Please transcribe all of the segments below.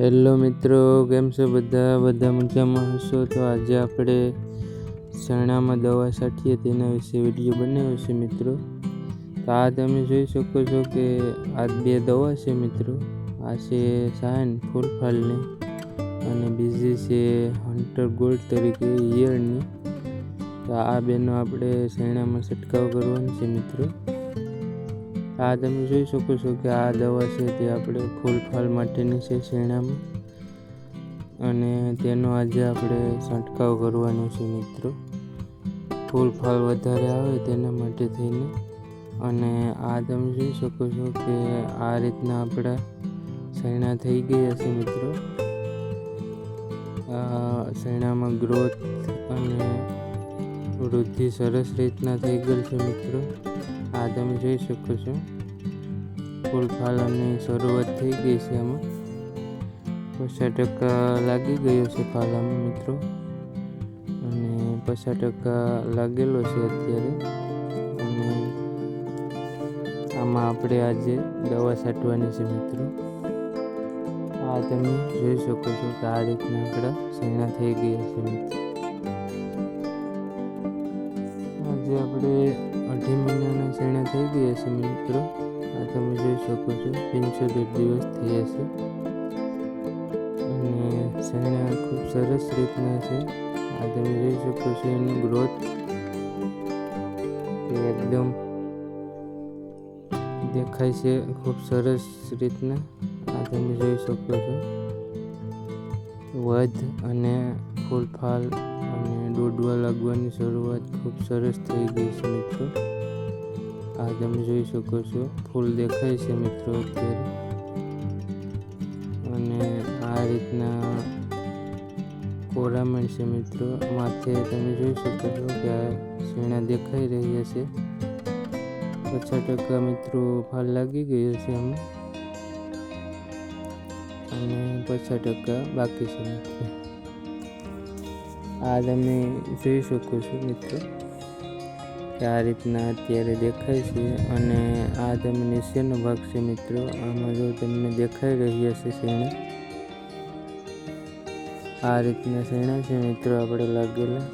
Hello મિત્રો, કેમ છો બધા? બધા મજામાં હશો? તો આજે આપણે ચણામાં દવા છાંટીએ તેના વિશે વીડિયો બનાવ્યો છે મિત્રો. તો આ તમે જોઈ શકો છો કે આ બે દવા છે મિત્રો. આ છે સાયન ફૂલફાલની અને બીજી છે હન્ટર ગોલ્ડ તરીકે યરની તો આ બેનો આપણે શેણામાં છંટકાવ કરવાનો છે મિત્રો. આ તમે જોઈ શકો છો કે આ દવા છે તે આપણે ફૂલ ફળ માટેની છે શેણામાં. અને તેનો આજે આપણે છંટકાવ કરવાનો છે મિત્રો. ફૂલ ફળ વધારે આવે તેના માટે થઈને. અને આ તમે જોઈ શકો છો કે આ રીતના આપણા શેણા થઈ ગયા છે મિત્રો. શેણામાં ગ્રોથ અને વૃદ્ધિ સરસ રીતના થઈ ગયેલ છે મિત્રો. તમે જોઈ શકો છો. ફૂલ ફાલાની શરૂઆત થઈ ગઈ છે આમાં. પચાસ ટકા લાગી ગયો છે ફાલામાં મિત્રો. અને પચાસ ટકા લાગેલો છે અત્યારે. અને આમાં આપણે આજે દવા છાંટવાની છે, મિત્રો. આ તમે જોઈ શકો છો કે આ રીતના આપણા શેણા થઈ ગયા છે, મિત્રો. આજે આપણે અઢી મહિનાના શેણા થઈ ગયા છે મિત્રો. આ તમે જોઈ શકો છો, પંચોતેર દિવસ થયા છે. અને શેણા ખૂબ સરસ રીતના છે. આ તમે જોઈ શકો છો એનું ગ્રોથ એકદમ દેખાય છે ખૂબ સરસ રીતના. આ તમે જોઈ શકો છો. વધ અને ફૂલ ફાલ અને દોડવા લાગવાની શરૂઆત ખૂબ સરસ થઈ ગઈ છે મિત્રો. આ તમે જોઈ શકો છો. ફૂલ દેખાય છે મિત્રો અત્યારે. અને આ રીતના કોરામણ છે મિત્રો. માથે તમે જોઈ શકો છો કે આ શેણા દેખાઈ રહ્યા છે. પચાસ ટકા મિત્રો ફાલ લાગી ગયો છે અમે અને પચાસ ટકા બાકી છે મિત્રો. આ તમે જોઈ શકો છો મિત્રો કે આ રીતના અત્યારે દેખાય છે અને આ તમે નીચેનો ભાગ છે મિત્રો? આમાં જો તમને દેખાઈ રહ્યા છે શેણા, આ રીતના શેણા છે મિત્રો આપણે લાગેલા?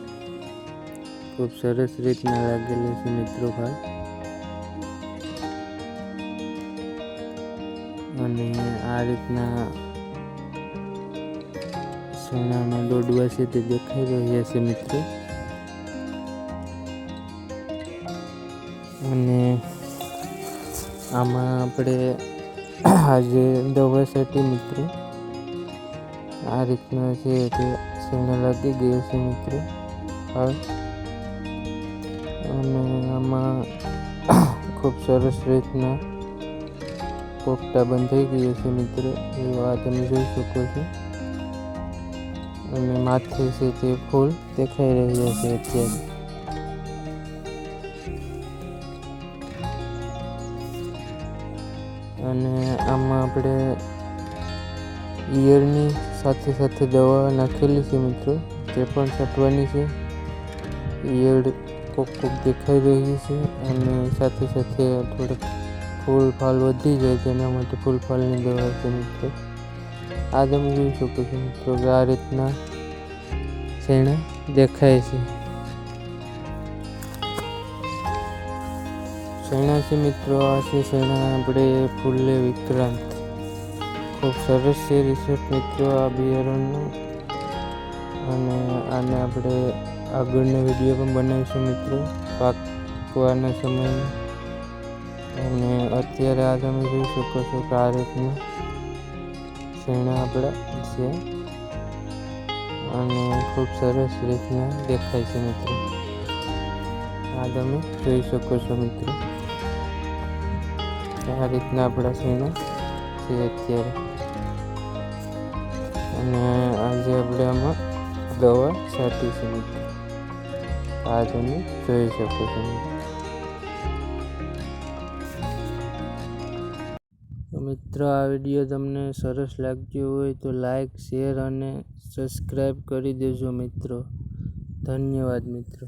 ખૂબ સરસ રીતના લાગેલા છે મિત્રો ભાઈ અને આ રીતના શેણાના દોડવા છે તે દેખાઈ રહ્યા છે મિત્રો. અને આમાં આપણે આજે દવા છાંટી મિત્રો. આ રીતના છે તે સોના લાગી ગયો છે મિત્રો. અને આમાં ખૂબ સરસ રીતના પોપટા બંધ થઈ ગયો છે મિત્રો. એ આ તમે જોઈ શકો છો. અને માથે છે તે ફૂલ દેખાઈ રહ્યા છે અત્યારે. અને આમાં આપણે ઈયળની સાથે સાથે દવા નાખેલી છે મિત્રો તે પણ છાંટવાની છે. ઈયળ કોક કોક દેખાઈ રહી છે અને સાથે સાથે થોડુંક ફૂલ ફાલ વધી જાય તેના માટે ફૂલ ફાલની દવા છે મિત્રો. આ તમે જોઈ શકો છો મિત્રો કે આ રીતના શેણા દેખાય છે. શેણા છે મિત્રો? આ છે શેણા આપણે ફૂલે વિક્રાંત. ખૂબ સરસ છે રિસર્ચ મિત્રો આ બિયારણનું. અને આને આપણે આગળનો વીડિયો પણ બનાવીશું મિત્રો, પાકવાના સમય અને અત્યારે આ તમે જોઈ શકો છો કે આ રીતના શેણા આપણા છે અને ખૂબ સરસ રીતના દેખાય છે મિત્રો. આ તમે જોઈ શકો છો મિત્રો. આ રીતના આપણા શેણા છે અત્યારે. અને આજે આપણે આમાં દવા છાંટી છે મિત્રો. આ તમે જોઈ શકો છો તો મિત્રો, આ વીડિયો તમને સરસ લાગ્યો હોય તો લાઈક, શેર અને સબસ્ક્રાઈબ કરી દેજો મિત્રો. ધન્યવાદ મિત્રો.